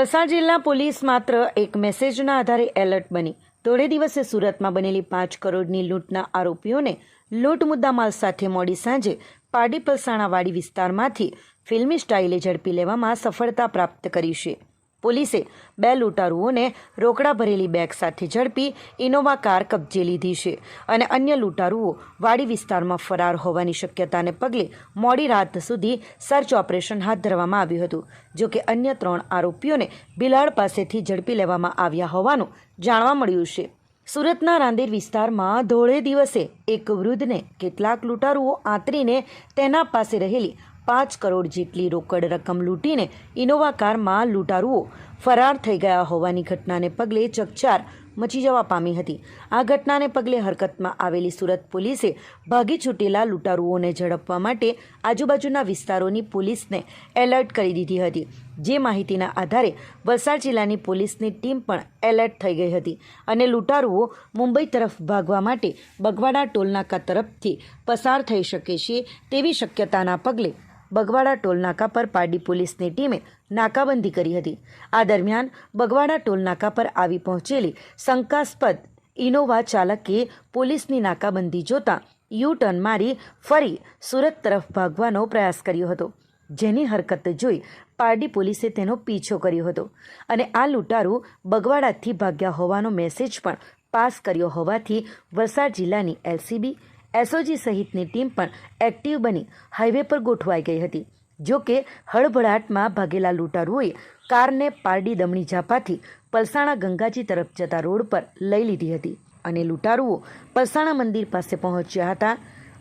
વલસાડ જિલ્લા પોલીસ માત્ર એક મેસેજના આધારે એલર્ટ બની. થોડે દિવસે સુરતમાં બનેલી પાંચ કરોડની લૂંટના આરોપીઓને લૂંટ મુદ્દામાલ સાથે મોડી સાંજે પાડી પલસાણાવાડી વિસ્તારમાંથી ફિલ્મી સ્ટાઇલે ઝડપી લેવામાં સફળતા પ્રાપ્ત કરી છે. પોલીસે બે લૂંટારુઓને રોકડા ભરેલી બેગ સાથે ઝડપી ઇનોવા કાર કબજે લીધી છે અને અન્ય લૂંટારુઓ વાડી વિસ્તારમાં ફરાર હોવાની શક્યતાને પગલે મોડી રાત સુધી સર્ચ ઓપરેશન હાથ ધરવામાં આવ્યું હતું જોકે અન્ય ત્રણ આરોપીઓને બિલાડ પાસેથી ઝડપી લેવામાં આવ્યા હોવાનું જાણવા મળ્યું છે. સુરતના રાંદેર વિસ્તારમાં ધોળે દિવસે એક વૃદ્ધને કેટલાક લૂંટારુઓ આંતરીને તેના પાસે રહેલી પાંચ કરોડ જેટલી રોકડ રકમ લૂંટીને ઇનોવા કારમાં લૂંટારુઓ ફરાર થઈ ગયા હોવાની ઘટનાને પગલે ચકચાર મચી જવા પામી હતી. આ ઘટનાને પગલે હરકતમાં આવેલી સુરત પોલીસે ભાગી છૂટેલા લૂંટારુઓને ઝડપવા માટે આજુબાજુના વિસ્તારોની પોલીસને એલર્ટ કરી દીધી હતી. જે માહિતીના આધારે વલસાડ જિલ્લાની પોલીસની ટીમ પણ એલર્ટ થઈ ગઈ હતી અને લૂંટારુઓ મુંબઈ તરફ ભાગવા માટે બગવાડા ટોલનાકા તરફથી પસાર થઈ શકે છે તેવી શક્યતાના પગલે બગવાડા ટોલનાકા પર પારડી પોલીસની ટીમે નાકાબંધી કરી હતી. આ દરમિયાન બગવાડા ટોલનાકા પર આવી પહોંચેલી શંકાસ્પદ ઇનોવા ચાલકે પોલીસની નાકાબંધી જોતા યુ ટર્ન મારી ફરી સુરત તરફ ભાગવાનો પ્રયાસ કર્યો હતો. જેની હરકત જોઈ પારડી પોલીસે તેનો પીછો કર્યો હતો અને આ લૂંટારૂ બગવાડાથી ભાગ્યા હોવાનો મેસેજ પણ પાસ કર્યો હોવાથી વલસાડ જિલ્લાની એલસીબી એસઓજી સહિતની ટીમ પણ એક્ટિવ બની હાઈવે પર ગોઠવાઈ ગઈ હતી. જો કે હળભળાટમાં ભાગેલા લૂંટારુઓએ કારને પારડી દમણી ઝાપાથી પલસાણા ગંગાજી તરફ જતા રોડ પર લઈ લીધી હતી અને લૂંટારુઓ પલસાણા મંદિર પાસે પહોંચ્યા હતા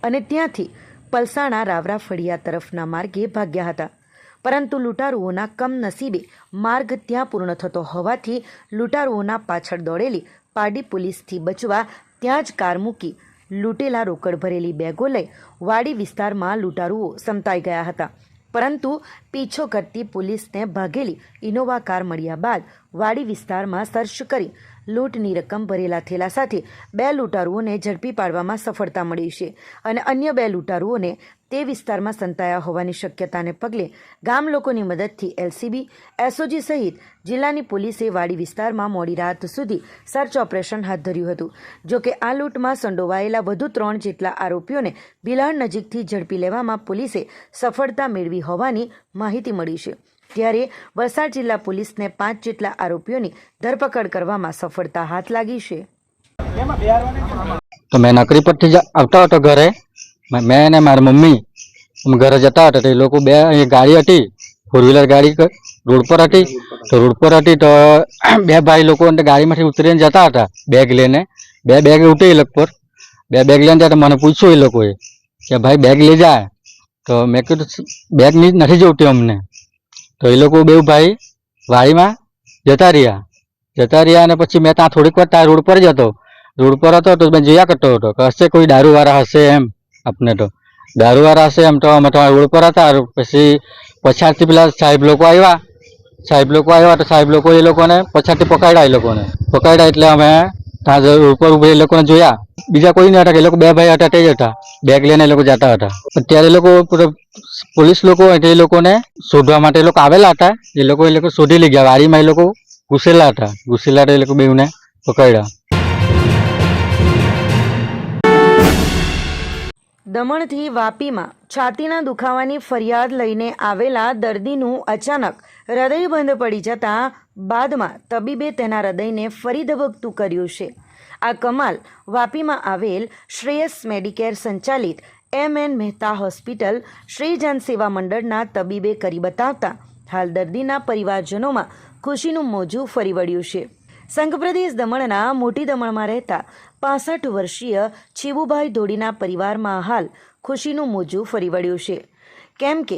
અને ત્યાંથી પલસાણા રાવરા ફળિયા તરફના માર્ગે ભાગ્યા હતા. પરંતુ લૂંટારુઓના કમનસીબે માર્ગ ત્યાં પૂર્ણ થતો હોવાથી લૂંટારુઓના પાછળ દોડેલી પારડી પોલીસથી બચવા ત્યાં જ કાર મૂકી લૂંટેલા રોકડ ભરેલી બેગો લઈ વાડી વિસ્તારમાં લૂંટારુઓ સમતાઈ ગયા હતા. પરંતુ પીછો કરતી પોલીસને ભાગેલી ઇનોવા કાર મળ્યા બાદ વાડી વિસ્તારમાં સર્ચ કરી લૂંટની રકમ ભરેલા થેલા સાથે બે લૂંટારુઓને ઝડપી પાડવામાં સફળતા મળી છે અને અન્ય બે લૂંટારુઓને તે વિસ્તારમાં સંતાયા હોવાની શક્યતાને પગલે ગામ લોકોની મદદથી એલસીબી, એસઓજી સહિત જિલ્લાની પોલીસે વાડી વિસ્તારમાં મોડી રાત સુધી સર્ચ ઓપરેશન હાથ ધર્યું હતું. જો કે આ લૂંટમાં સંડોવાયેલા વધુ ત્રણ જેટલા આરોપીઓને બિલાડ નજીકથી ઝડપી લેવામાં પોલીસે સફળતા મેળવી હોવાની માહિતી મળી છે. ત્યારે વલસાડ જિલ્લા પોલીસને પાંચ જેટલા આરોપીઓની ધરપકડ કરવામાં સફળતા હાથ લાગી છે. તો મેં નોકરી પરથી આવતા હતો ઘરે. મે- ને મારી મમ્મી ઘરે જતા હતા તો એ લોકો બે અહીંયા ગાડી હતી ફોર વ્હીલર ગાડી રોડ પર હતી. તો રોડ પર હતી તો બે ભાઈ લોકો ગાડીમાંથી ઉતરીને જતા હતા બેગ લઈને. બે બેગ ઉઠી એ લોકો પર. બે બેગ લઈને જતા, મને પૂછ્યું એ લોકોએ કે ભાઈ બેગ લઈ જાય તો મેં કીધું બેગ નથી જોતી અમને. તો એ લોકો બે ભાઈ વાડીમાં જતા રહ્યા. જતા રહ્યા અને પછી મેં ત્યાં થોડીક વાર ત્યાં રોડ પર જ હતો. રોડ પર હતો તો મેં જોયા કરતો હતો કે હશે કોઈ દારૂવાળા હશે એમ. આપને તો. દારૂવાળા હશે એમ તો અમે તો રોડ પર હતા. પછી પછાડથી પેલા સાહેબ લોકો આવ્યા. સાહેબ લોકો આવ્યા તો સાહેબ લોકો એ લોકોને પછાડથી પકડ્યા એ લોકોને. પકડ્યા એટલે અમે ત્યાં રોડ પર ઊભા એ લોકોને જોયા. બીજા કોઈ નહીં હતા એ લોકો બે ભાઈ હતા તે જ હતા. બેગ લઈને એ લોકો જતા હતા. અત્યારે લોકો પોલીસ લોકો એ લોકોને શોધવા માટે એ લોકો આવેલા હતા. એ લોકો એ લોકો શોધી લઈ ગયા વાડીમાં એ લોકો ઘૂસેલા હતા. ઘૂસેલા હતા એ લોકો બેઉને પકડ્યા. દમણથી વાપીમાં છાતીના દુખાવાની ફરિયાદ લઈને આવેલા દર્દીનું અચાનક હૃદય બંધ પડી જતાં બાદમાં તબીબે તેના હૃદયને ફરી ધબકતું કર્યું છે. આ કમાલ વાપીમાં આવેલ શ્રેયસ મેડિકેર સંચાલિત M N Mehta hospital Shri જન સેવા મંડળના તબીબે કરી બતાવતા, હાલ દર્દીના પરિવારજનોમાં ખુશીનું મોજું ફરી વળ્યું છે. સંઘપ્રદેશ દમણના મોટી દમણમાં રહેતા પાસઠ વર્ષીય છીબુભાઈ ધોડીના પરિવારમાં હાલ ખુશીનું મોજું ફરી વળ્યું છે. કેમ કે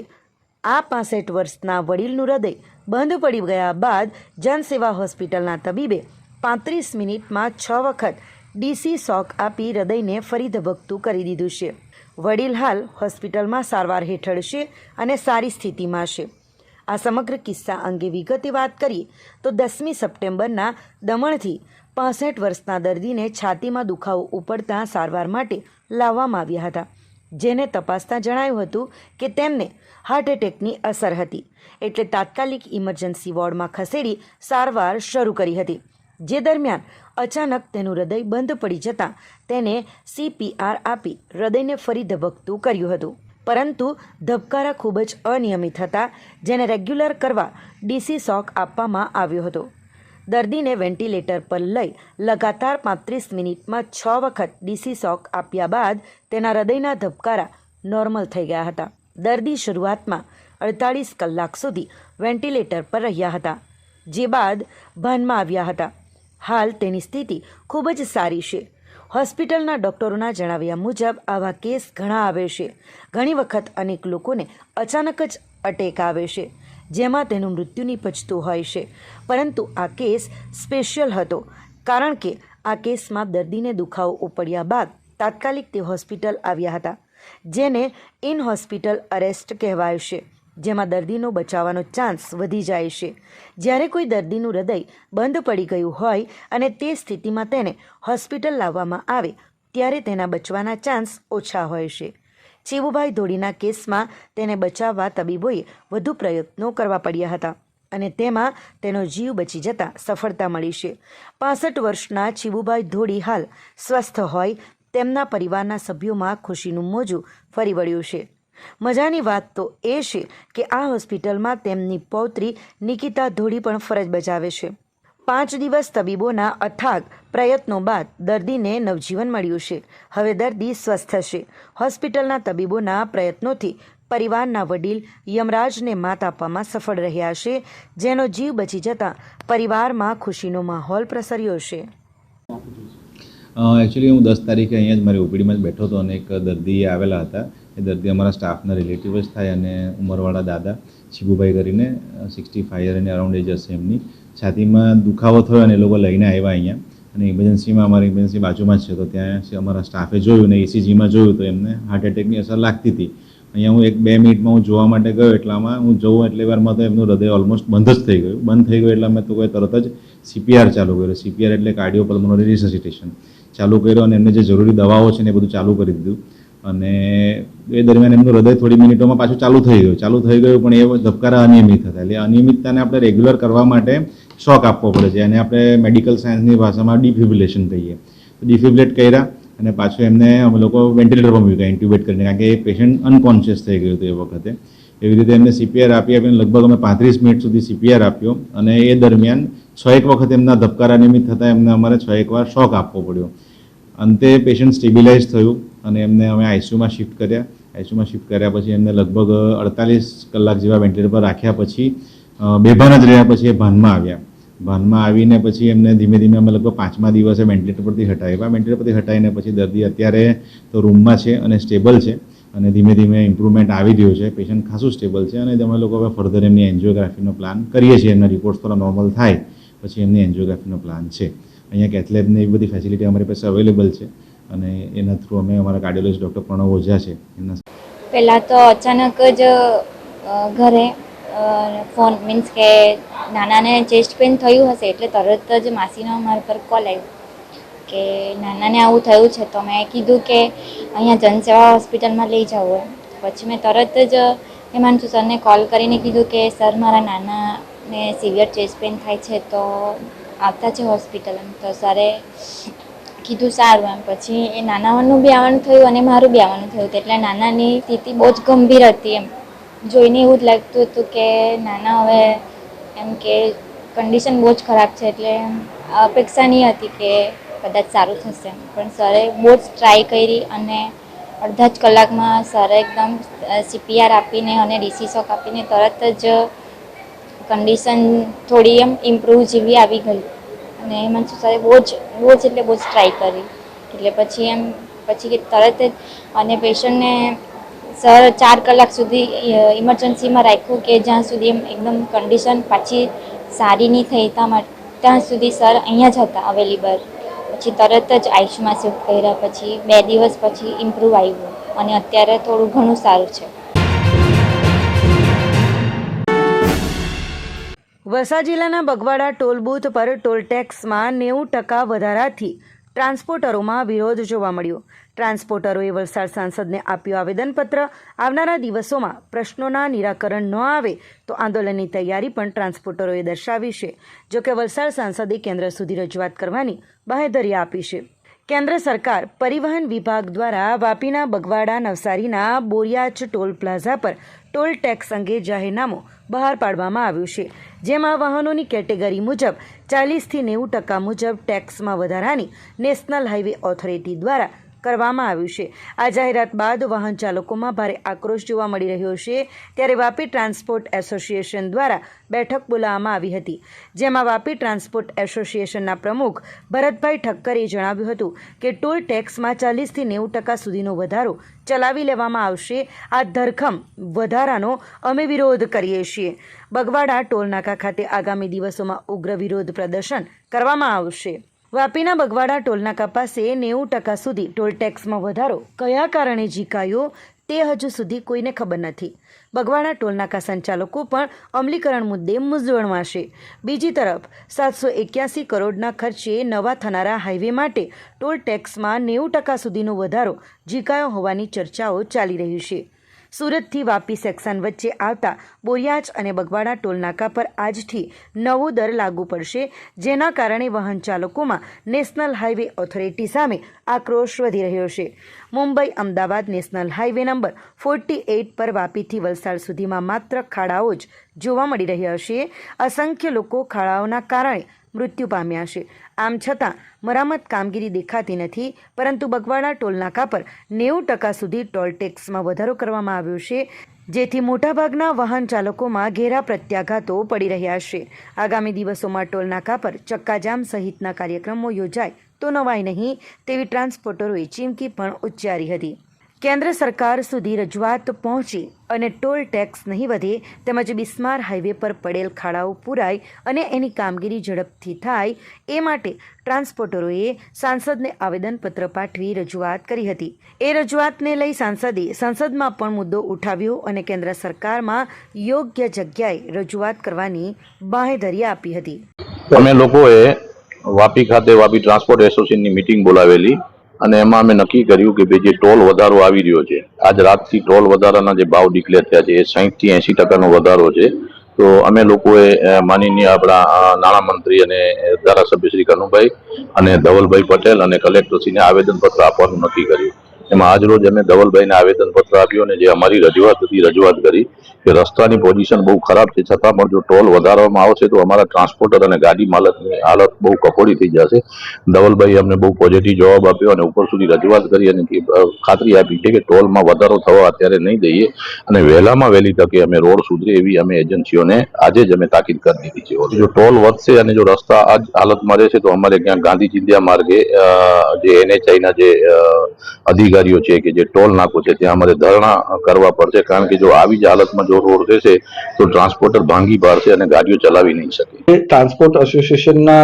આ પાસઠ વર્ષના વડીલનું હૃદય બંધ પડી ગયા બાદ જનસેવા હોસ્પિટલના તબીબે પાંત્રીસ મિનિટમાં છ વખત ડીસી શોક આપી હૃદયને ફરી ધબકતું કરી દીધું છે. વડીલ હાલ હોસ્પિટલમાં સારવાર હેઠળ છે અને સારી સ્થિતિમાં છે. આ સમગ્ર કિસ્સા અંગે વિગતે વાત કરીએ તો દસમી સપ્ટેમ્બરના દમણથી પાસઠ વર્ષના દર્દીને છાતીમાં દુખાવો ઉપડતા સારવાર માટે લાવવામાં આવ્યા હતા. જેને તપાસતા જણાયું હતું કે તેમને હાર્ટ એટેકની અસર હતી એટલે તાત્કાલિક ઇમરજન્સી વોર્ડમાં ખસેડી સારવાર શરૂ કરી હતી. જે દરમિયાન અચાનક તેનું હૃદય બંધ પડી જતાં તેને સીપીઆર આપી હૃદયને ફરી ધબકતું કર્યું હતું. પરંતુ ધબકારા ખૂબ જ અનિયમિત હતા, જેને રેગ્યુલર કરવા ડીસી શોક આપવામાં આવ્યો હતો. દર્દીને વેન્ટિલેટર પર લઈ લગાતાર પાંત્રીસ મિનિટમાં છ વખત ડીસી શોક આપ્યા બાદ તેના હૃદયના ધબકારા નોર્મલ થઈ ગયા હતા. દર્દી શરૂઆતમાં અડતાળીસ કલાક સુધી વેન્ટિલેટર પર રહ્યા હતા, જે બાદ ભાનમાં આવ્યા હતા. હાલ તેની સ્થિતિ ખૂબ જ સારી છે. હોસ્પિટલના ડૉક્ટરોના જણાવ્યા મુજબ આવા કેસ ઘણા આવે છે. ઘણી વખત અનેક લોકોને અચાનક જ અટેક આવે છે, જેમાં તેનું મૃત્યુ નિપજતું હોય છે. પરંતુ આ કેસ સ્પેશિયલ હતો, કારણ કે આ કેસમાં દર્દીને દુખાવો ઉપડ્યા બાદ તાત્કાલિક તે હોસ્પિટલ આવ્યા હતા, જેને ઇન હોસ્પિટલ અરેસ્ટ કહેવાય છે. જેમાં દર્દીનો બચાવવાનો ચાન્સ વધી જાય છે. જ્યારે કોઈ દર્દીનું હૃદય બંધ પડી ગયું હોય અને તે સ્થિતિમાં તેને હોસ્પિટલ લાવવામાં આવે, ત્યારે તેના બચવાના ચાન્સ ઓછા હોય છે. ચીવુભાઈ ધોડીના કેસમાં તેને બચાવવા તબીબોએ વધુ પ્રયત્નો કરવા પડ્યા હતા અને તેમાં તેનો જીવ બચી જતાં સફળતા મળી છે. પાસઠ વર્ષના ચીવુભાઈ ધોડી હાલ સ્વસ્થ હોય, તેમના પરિવારના સભ્યોમાં ખુશીનું મોજું ફરી વળ્યું છે. મજાની વાત તો એ છે કે આ હોસ્પિટલમાં તેમની પૌત્રી નિકિતા ધોળી પણ ફરજ બજાવે છે. પાંચ દિવસ તબીબોના અથાગ પ્રયત્નો બાદ દર્દીને નવજીવન મળ્યું છે. હવે દર્દી સ્વસ્થ છે. હોસ્પિટલના તબીબોના પ્રયત્નોથી પરિવારના વડીલ યમરાજને માત આપવામાં સફળ રહ્યા છે, જેનો જીવ બચી જતાં પરિવારમાં ખુશીનો માહોલ પ્રસર્યો છે. એકચ્યુઅલી હું દસ તારીખે અહીંયા જ મારી ઓપીડીમાં જ બેઠો હતો અને એક દર્દી આવેલા હતા. એ દર્દી અમારા સ્ટાફના રિલેટિવ જ થાય અને ઉંમરવાળા દાદા શિબુભાઈ કરીને સિક્સટી ફાઈવ અને અરાઉન્ડ એજ હશે એમની. છાતીમાં દુખાવો થયો અને એ લોકો લઈને આવ્યા અહીંયા અને ઇમરજન્સીમાં અમારી ઇમરજન્સી બાજુમાં જ છે. તો ત્યાં અમારા સ્ટાફે જોયું ને એસીજીમાં જોયું તો એમને હાર્ટ એટેકની અસર લાગતી હતી. અહીંયા હું એક બે મિનિટમાં હું જોવા માટે ગયો એટલામાં હું જોઉં એટલી વારમાં તો એમનું હૃદય ઓલમોસ્ટ બંધ જ થઈ ગયું. બંધ થઈ ગયું એટલે મેં તો કોઈ તરત જ સીપીઆર ચાલુ કર્યો. સીપીઆર એટલે કાર્ડિયો પલ્મોનરી રિસસિટેશન ચાલુ કર્યો અને એમને જે જરૂરી દવાઓ છે ને એ બધું ચાલુ કરી દીધું. અને એ દરમિયાન એમનું હૃદય થોડી મિનિટોમાં પાછું ચાલુ થઈ ગયું. ચાલુ થઈ ગયું, પણ એ ધબકારા અનિયમિત હતા. એટલે અનિયમિતતાને આપણે રેગ્યુલર કરવા માટે શોક આપવો પડે છે. અને આપણે મેડિકલ સાયન્સની ભાષામાં ડિફિબ્રિલેશન કહીએ. તો ડિફિબ્રિલેટ કર્યા અને પાછું એમને અમે લોકો વેન્ટિલેટર પર મૂક્યા ઇન્ટ્યુબેટ કરીને. કારણ કે એ પેશન્ટ અનકોન્શિયસ થઈ ગયું હતું એ વખતે. એવી રીતે એમને સીપીઆર આપી આપીને લગભગ અમે પાંત્રીસ મિનિટ સુધી સીપીઆર આપ્યો. અને એ દરમિયાન છ એક વખત એમના ધબકારા નિમિત્ત થતાં એમને અમારે છ એક વાર શોક આપવો પડ્યો. અંતે પેશન્ટ સ્ટેબિલાઇઝ થયું અને એમને અમે આઈસીયુમાં શિફ્ટ કર્યા. આઈસીયુમાં શિફ્ટ કર્યા પછી એમને લગભગ અડતાલીસ કલાક જેવા વેન્ટિલેટર પર રાખ્યા પછી બેભાન જ રહ્યા પછી એ ભાનમાં આવ્યા. ભાનમાં આવીને પછી એમને ધીમે ધીમે અમે લગભગ પાંચમા દિવસે વેન્ટિલેટર પરથી હટાવ્યા વેન્ટિલેટર પરથી હટાવીને પછી દર્દી અત્યારે તો રૂમમાં છે અને સ્ટેબલ છે અને ધીમે ધીમે ઇમ્પ્રુવમેન્ટ આવી રહ્યું છે. પેશન્ટ ખાસું સ્ટેબલ છે અને અમે લોકો હવે ફર્ધર એમની એન્જિયોગ્રાફીનો પ્લાન કરીએ છીએ. એમના રિપોર્ટ્સ થોડા નોર્મલ થાય, પછી એમની એન્જિયોગ્રાફીનો પ્લાન છે. અહીંયા કેથલેબને એવી બધી ફેસિલિટી અમારી પાસે અવેલેબલ છે અને એના થ્રુ અમે અમારા કાર્ડિયોલોજી ડૉક્ટર પ્રણવ ઓઝા છે. એમના પહેલાં તો અચાનક જ ઘરે ફોન મીન્સ કે નાનાને ચેસ્ટ પેન થયું હશે એટલે તરત જ માસીનો મારા પર કોલ આવ્યો કે નાનાને આવું થયું છે તો મેં કીધું કે અહીંયા જનસેવા હોસ્પિટલમાં લઈ જાઓ પછી મેં તરત જ હિમાંશુ સરને કોલ કરીને કીધું કે, સર, મારા નાનાને સિવિયર ચેસ્ટ પેન થાય છે તો આવતા છે હોસ્પિટલ એમ. તો સરે કીધું સારું એમ. પછી એ નાનાવાનું બી આવવાનું થયું અને મારું બી આવવાનું થયું. એટલે નાનાની સ્થિતિ બહુ જ ગંભીર હતી એમ. જોઈને એવું જ લાગતું હતું કે નાના હવે એમ કે કન્ડિશન બહુ જ ખરાબ છે. એટલે અપેક્ષા નહીં હતી કે કદાચ સારું થશે પણ સરે બહુ જ ટ્રાય કરી અને અડધા જ કલાકમાં સરે એકદમ સીપીઆર આપીને અને ડીસી શોક આપીને તરત જ કન્ડિશન થોડી એમ ઇમ્પ્રૂવ જેવી આવી ગઈ. અને એમાં સરે બહુ જ બહુ જ એટલે બહુ જ ટ્રાય કરી. એટલે પછી એમ, પછી તરત જ અને પેશન્ટને સર ચાર કલાક સુધી ઇમરજન્સીમાં રાખ્યું કે જ્યાં સુધી એમ એકદમ કન્ડિશન પાછી સારી નહીં થઈ, ત્યાં સુધી સર અહીંયા જ હતા અવેલેબલ પછી તરત જ આઈસીયુમાં શિફ્ટ કર્યા, પછી બે દિવસ પછી ઇમ્પ્રૂવ આવ્યું. અને અત્યારે થોડું ઘણું સારું છે. વલસાડ જિલ્લાના બગવાડા ટોલ બૂથ પર ટોલ ટેક્સમાં નેવું ટકા વધારાથી ટ્રાન્સપોર્ટરોમાં વિરોધ જોવા મળ્યો. ટ્રાન્સપોર્ટરોએ વલસાડ સાંસદને આપ્યું આવેદનપત્ર. આવનારા દિવસોમાં પ્રશ્નોના નિરાકરણ ન આવે તો આંદોલનની તૈયારી પણ ટ્રાન્સપોર્ટરોએ દર્શાવી છે. જોકે વલસાડ સાંસદે કેન્દ્ર સુધી રજૂઆત કરવાની બાહેધરી આપી છે. કેન્દ્ર સરકાર પરિવહન વિભાગ દ્વારા વાપીના બગવાડા નવસારીના બોરિયાચ ટોલ પ્લાઝા પર ટોલ ટેક્સ અંગે જાહેરનામું બહાર પાડવામાં આવ્યું છે. જેમાં વાહનોની કેટેગરી મુજબ ચાલીસથી નેવું ટકા મુજબ ટેક્સમાં વધારાની નેશનલ હાઈવે ઓથોરિટી દ્વારા કરવામાં આવ્યું છે. આ જાહેરાત બાદ વાહન ચાલકોમાં ભારે આક્રોશ જોવા મળી રહ્યો છે. ત્યારે વાપી ટ્રાન્સપોર્ટ એસોસિએશન દ્વારા બેઠક બોલાવવામાં આવી હતી. જેમાં વાપી ટ્રાન્સપોર્ટ એસોસિએશનના પ્રમુખ ભરતભાઈ ઠક્કરે જણાવ્યું હતું કે ટોલ ટેક્સમાં ચાલીસથી નેવું ટકા સુધીનો વધારો ચલાવી લેવામાં આવશે. આ ધરખમ વધારાનો અમે વિરોધ કરીએ છીએ. બગવાડા ટોલનાકા ખાતે આગામી દિવસોમાં ઉગ્ર વિરોધ પ્રદર્શન કરવામાં આવશે. વાપીના બગવાડા ટોલનાકા પાસે નેવું ટકા સુધી ટોલ ટેક્સમાં વધારો કયા કારણે ઝીકાયો તે હજુ સુધી કોઈને ખબર નથી. બગવાડા ટોલનાકા સંચાલકો પણ અમલીકરણ મુદ્દે મૂંઝવણમાં છે બીજી તરફ, સાતસો એક્યાસી કરોડના ખર્ચે નવા થનારા હાઈવે માટે ટોલ ટેક્સમાં નેવું ટકા સુધીનો વધારો ઝીકાયો હોવાની ચર્ચાઓ ચાલી રહી છે. સુરતથી વાપી સેક્શન વચ્ચે આવતા બોરિયાચ અને બગવાડા ટોલનાકા પર આજથી નવો દર લાગુ પડશે, જેના કારણે વાહન ચાલકોમાં નેશનલ હાઈવે ઓથોરિટી સામે આક્રોશ વધી રહ્યો છે. Mumbai Ahmedabad national highway number forty eight પર વાપીથી વલસાડ સુધીમાં માત્ર ખાડાઓ જ જોવા મળી રહ્યા છે. અસંખ્ય લોકો ખાડાઓના કારણે મૃત્યુ પામ્યા છે. આમ છતાં, મરામત કામગીરી દેખાતી નથી, પરંતુ બગવાડા ટોલનાકા પર નેવું ટકા સુધી ટોલ ટેક્સમાં વધારો કરવામાં આવ્યો છે, જેથી મોટાભાગના વાહન ચાલકોમાં ઘેરા પ્રત્યાઘાતો પડી રહ્યા છે. આગામી દિવસોમાં ટોલનાકા પર ચક્કાજામ સહિતના કાર્યક્રમો યોજાય તો નવાય નહીં તેવી ટ્રાન્સપોર્ટરોએ ચીમકી પણ ઉચ્ચારી હતી. કેન્દ્ર સરકાર સુધી રજૂઆત પહોંચી અને ટોલ ટેક્સ નહીં વધે તેમજ બિસ્માર હાઈવે પર પડેલ ખાડાઓ પૂરાય અને એની કામગીરી ઝડપથી થાય એ માટે ટ્રાન્સપોર્ટરોએ સાંસદને આવેદનપત્ર પાઠવી રજૂઆત કરી હતી. એ રજૂઆતને લઈ સાંસદે સંસદમાં પણ મુદ્દો ઉઠાવ્યો અને કેન્દ્ર સરકારમાં યોગ્ય જગ્યાએ રજૂઆત કરવાની બાંહેધરી આપી હતી. અમે લોકોએ વાપી ખાતે વાપી ટ્રાન્સપોર્ટ એસોસિએશનની મિટિંગ બોલાવેલી. અને એમાં અમે નક્કી કર્યું કે જે ટોલ વધારો આવી રહ્યો છે, આજ રાતથી ટોલ વધારાના જે ભાવ ડિક્લેર થયા છે, એ સાહીઠથી એસી ટકાનો વધારો છે. તો અમે લોકોએ માનનીય આપણા નાણામંત્રી અને ધારાસભ્ય શ્રી કનુભાઈ અને ધવલભાઈ પટેલ અને કલેક્ટરશ્રીને આવેદનપત્ર આપવાનું નક્કી કર્યું. એમાં આજરોજ અમે ધવલભાઈને આવેદનપત્ર આપ્યું અને જે અમારી રજૂઆત હતી, રજૂઆત કરી કે રસ્તાની પોઝિશન બહુ ખરાબ છે. છતાં પણ જો ટોલ વધારવામાં આવશે તો અમારા ટ્રાન્સપોર્ટર અને ગાડી માલકની હાલત બહુ કફોડી થઈ જશે. ધવલભાઈ અમને બહુ પોઝિટિવ જવાબ આપ્યો અને ઉપર સુધી રજૂઆત કરી અને ખાતરી આપી છે કે ટોલમાં વધારો થવા અત્યારે નહીં દઈએ અને વહેલામાં વહેલી તકે અમે રોડ સુધરે એવી અમે એજન્સીઓને આજે જ અમે તાકીદ કરી દીધી છે. જો ટોલ વધશે અને જો રસ્તા આ હાલતમાં રહેશે તો અમારે ક્યાં ગાંધી ચિંધ્યા માર્ગે જે એનએચઆઈના જે અધિકારીઓ છે કે જે ટોલ નાકો છે, ત્યાં અમારે ધરણા કરવા પડશે. કારણ કે જો આવી જ હાલતમાં જો રોડ રહેશે તો ટ્રાન્સપોર્ટર ભાંગી પાડશે અને ગાડીઓ ચલાવી નહીં શકે. ટ્રાન્સપોર્ટ એસોસિએશનના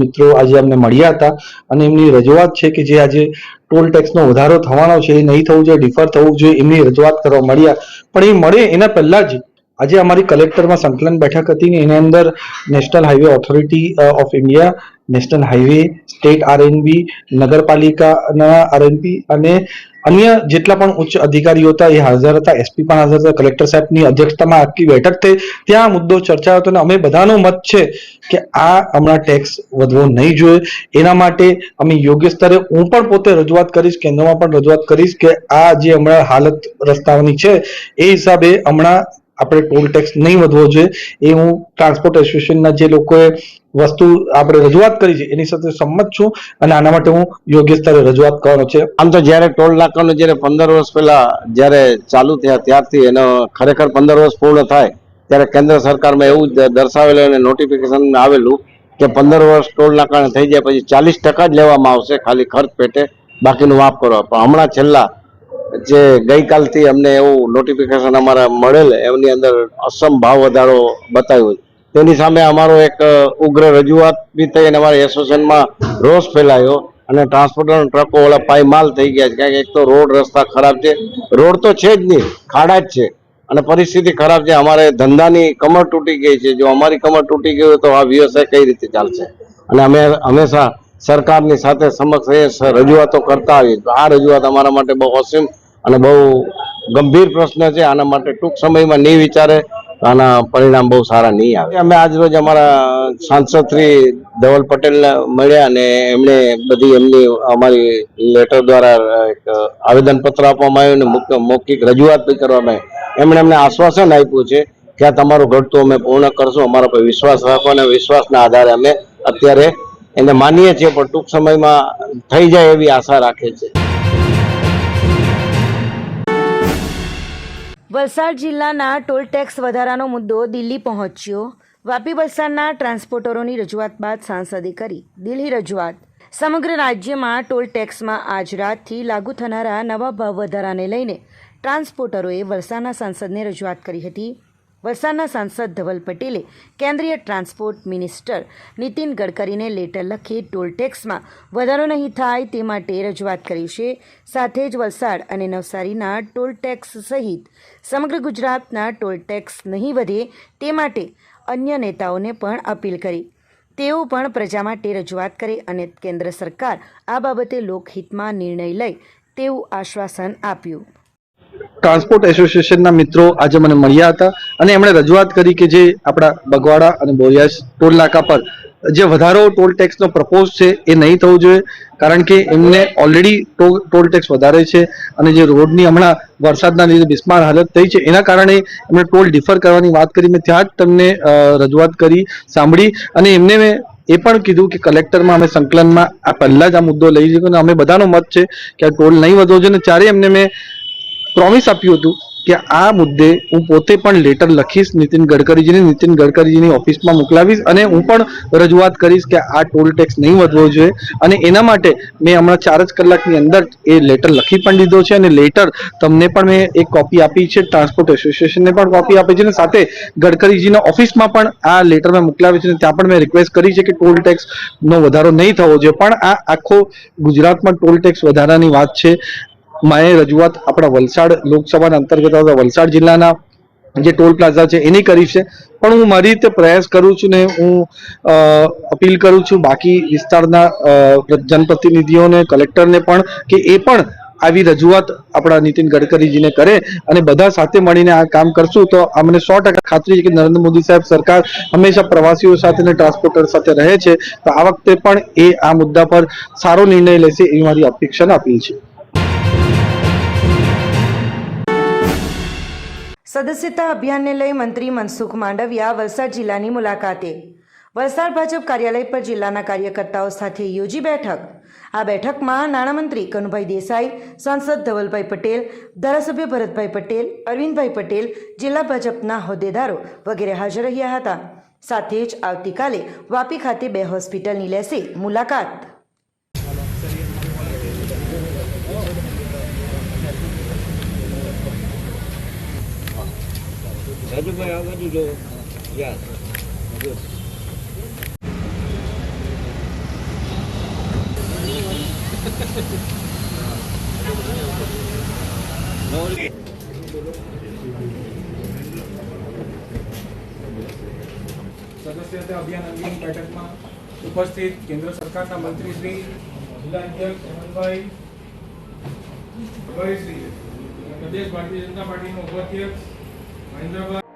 મિત્રો આજે અમને મળ્યા હતા અને એમની રજૂઆત છે કે જે આજે ટોલ ટેક્સનો વધારો થવાનો છે, એ નહીં થવું જોઈએ, ડિફર થવું જોઈએ, એમની રજૂઆત કરવા મળ્યા. પણ એ મળે એના પહેલા જ આજે અમારી કલેક્ટરમાં સંકલન બેઠક હતી ને એની અંદર national highway authority of India national highway state RNB, નગરપાલિકાના આરએનપી અને અન્ય જેટલા પણ ઉચ્ચ અધિકારીઓ હતા, એ હાજર હતા. એસપી પણ હાજર હતા. કલેક્ટર સાહેબની અધ્યક્ષતામાં આખી બેઠક થઈ. ત્યાં મુદ્દો ચર્ચાયો હતો અને અમે બધાનો મત છે કે આ હમણાં ટેક્સ વધવો નહીં જોઈએ. એના માટે અમે યોગ્ય સ્તરે હું પણ પોતે રજૂઆત કરીશ, કેન્દ્રમાં પણ રજૂઆત કરીશ કે આ જે હમણાં હાલત રસ્તાઓની છે, એ હિસાબે હમણાં આપણે ટોલ ટેક્સ નહીં વધવો જોઈએ, એ હું ટ્રાન્સપોર્ટ એસોસિએશનના જે લોકોએ વસ્તુ આપણે રજૂઆત કરી છે, એની સાથે સંમત છું અને આના માટે હું યોગ્ય સ્તરે રજૂઆત કરવાનો છે. આમ તો જ્યારે ટોલ નાકાનો જ્યારે પંદર વર્ષ પહેલા જ્યારે ચાલુ થયા, ત્યારથી એનો ખરેખર પંદર વર્ષ પૂર્ણ થાય, ત્યારે કેન્દ્ર સરકારમાં એવું દર્શાવેલું અને નોટિફિકેશન આવેલું કે પંદર વર્ષ ટોલ નાકાને થઈ જાય, પછી ચાલીસ ટકા જ લેવામાં આવશે ખાલી ખર્ચ પેટે, બાકીનું માફ કરવા પણ હમણાં છેલ્લા જે ગઈકાલથી અમને એવું નોટિફિકેશન અમારા મળેલ, એમની અંદર અસમ ભાવ વધારો બતાવ્યો તેની સામે અમારો એક ઉગ્ર રજૂઆત બી થઈ અને અમારા એસોસિએશનમાં રોષ ફેલાયો અને ટ્રાન્સપોર્ટર ટ્રકો ઓલા પાયમાલ થઈ ગયા છે. કારણ કે એક તો રોડ રસ્તા ખરાબ છે. રોડ તો છે જ નહીં, ખાડા જ છે. અને પરિસ્થિતિ ખરાબ છે. અમારે ધંધાની કમર તૂટી ગઈ છે. જો અમારી કમર તૂટી ગઈ હોય તો આ વ્યવસાય કઈ રીતે ચાલશે? અને અમે હંમેશા સરકારની સાથે સમક્ષ રજૂઆતો કરતા આવીએ આ રજૂઆત અમારા માટે બહુ અસીમ અને બહુ ગંભીર પ્રશ્ન છે, આના માટે ટૂંક સમયમાં નહીં વિચારે આના પરિણામ બહુ સારા નહીં આવે. અમે આજ રોજ અમારા સાંસદ શ્રી ધવલ પટેલને મળ્યા અને એમણે બધી એમની અમારી લેટર દ્વારા એક આવેદનપત્ર આપવામાં આવ્યું અને મૌખિક રજૂઆત બી કરવામાં આવી. એમણે અમને આશ્વાસન આપ્યું છે કે આ તમારું ઘટતું અમે પૂર્ણ કરશું, અમારા પર વિશ્વાસ રાખો અને વિશ્વાસના આધારે અમે અત્યારે એને માનીએ છીએ, પણ ટૂંક સમયમાં થઈ જાય એવી આશા રાખે છે. વલસાડ જિલ્લાના ટોલ ટેક્સ વધારાનો મુદ્દો દિલ્હી પહોંચ્યો. વાપી વલસાડના ટ્રાન્સપોર્ટરોની રજૂઆત બાદ સાંસદે કરી દિલ્હી રજૂઆત. સમગ્ર રાજ્યમાં ટોલ ટેક્સમાં આજ રાતથી લાગુ થનારા નવા ભાવ વધારાને લઈને ટ્રાન્સપોર્ટરોએ વલસાડના સાંસદને રજૂઆત કરી હતી. વલસાડના સાંસદ ધવલ પટેલે કેન્દ્રીય ટ્રાન્સપોર્ટ મિનિસ્ટર નીતિન ગડકરીને લેટર લખી ટોલ ટેક્સમાં વધારો નહીં થાય તે માટે રજૂઆત કરી છે. સાથે જ વલસાડ અને નવસારીના ટોલ ટેક્સ સહિત સમગ્ર ગુજરાતના ટોલ ટેક્સ નહીં વધે તે માટે અન્ય નેતાઓને પણ અપીલ કરી. તેઓ પણ પ્રજા માટે રજૂઆત કરે અને કેન્દ્ર સરકાર આ બાબતે લોકહિતમાં નિર્ણય લે તેવું આશ્વાસન આપ્યું. ટ્રાન્સપોર્ટ એસોસિએશનના મિત્રો આજે મને મળ્યા હતા અને એમણે રજૂઆત કરી કે જે આપણા બગવાડા અને બોરિયાસ ટોલ નાકા પર જે વધારો ટોલ ટેક્સનો પ્રપોઝ છે એ નહીં થવું જોઈએ, કારણ કે એમને ઓલરેડી ટોલ ટેક્સ વધારે છે અને જે રોડની હમણાં વરસાદના લીધે બિસ્માર હાલત થઈ છે, એના કારણે એમણે ટોલ ડિફર કરવાની વાત કરી. મેં ત્યાં જ તમને રજૂઆત કરી, સાંભળી અને એમને મેં એ પણ કીધું કે કલેક્ટરમાં અમે સંકલનમાં આ પહેલા જ આ મુદ્દો લઈ લીધો અને અમે બધાનો મત છે કે આ ટોલ નહીં વધવો જોઈએ અને ત્યારે એમને મેં પ્રોમિસ આપ્યું હતું કે આ મુદ્દે હું પોતે પણ લેટર લખીશ, નીતિન ગડકરીજીને, નીતિન ગડકરીજીની ઓફિસમાં મોકલાવીશ અને હું પણ રજૂઆત કરીશ કે આ ટોલ ટેક્સ નહીં વધવો જોઈએ અને એના માટે મેં હમણાં ચાર જ કલાકની અંદર એ લેટર લખી પણ દીધો છે અને લેટર તમને પણ મેં એક કોપી આપી છે ટ્રાન્સપોર્ટ એસોસિએશનને પણ કોપી આપી છે અને સાથે ગડકરીજીના ઓફિસમાં પણ આ લેટર મેં મોકલાવી છે અને ત્યાં પણ મેં રિક્વેસ્ટ કરી છે કે ટોલ ટેક્સનો વધારો નહીં થવો જોઈએ. પણ આ આખો ગુજરાતમાં ટોલ ટેક્સ વધારાની વાત છે. માએ રજૂઆત આપણા વલસાડ લોકસભાના અંતર્ગત આવતા વલસાડ જિલ્લાના જે ટોલ પ્લાઝા છે, એની કરી છે. પણ હું મારી રીતે પ્રયાસ કરું છું ને હું અપીલ કરું છું બાકી વિસ્તારના જનપ્રતિનિધિઓને, કલેક્ટરને પણ કે એ પણ આવી રજૂઆત આપણા નીતિન ગડકરીજીને કરે અને બધા સાથે મળીને આ કામ કરશું. તો અમને સો ટકા ખાતરી છે કે નરેન્દ્ર મોદી સાહેબ સરકાર હંમેશા પ્રવાસીઓ સાથે અને ટ્રાન્સપોર્ટર સાથે રહે છે. તો આ વખતે પણ એ આ મુદ્દા પર સારો નિર્ણય લેશે એવી મારી અપેક્ષાને અપીલ છે. સદસ્યતા અભિયાનને લઈ મંત્રી મનસુખ માંડવિયા વલસાડ જિલ્લાની મુલાકાતે. વલસાડ ભાજપ કાર્યાલય પર જિલ્લાના કાર્યકર્તાઓ સાથે યોજી બેઠક. આ બેઠકમાં નાણામંત્રી કનુભાઈ દેસાઈ, સાંસદ ધવલભાઈ પટેલ, ધારાસભ્ય ભરતભાઈ પટેલ, અરવિંદભાઈ પટેલ, જિલ્લા ભાજપના હોદ્દેદારો વગેરે હાજર રહ્યા હતા. સાથે જ આવતીકાલે વાપી ખાતે બે હોસ્પિટલની લેશે મુલાકાત. સદસ્યતા અભિયાન અંગેની બેઠકમાં ઉપસ્થિત કેન્દ્ર સરકારના મંત્રી શ્રી જિલ્લા અધ્યક્ષ હેમંતભાઈ પ્રદેશ ભારતીય જનતા પાર્ટીના ઉપાધ્યક્ષ హైదరాబాద్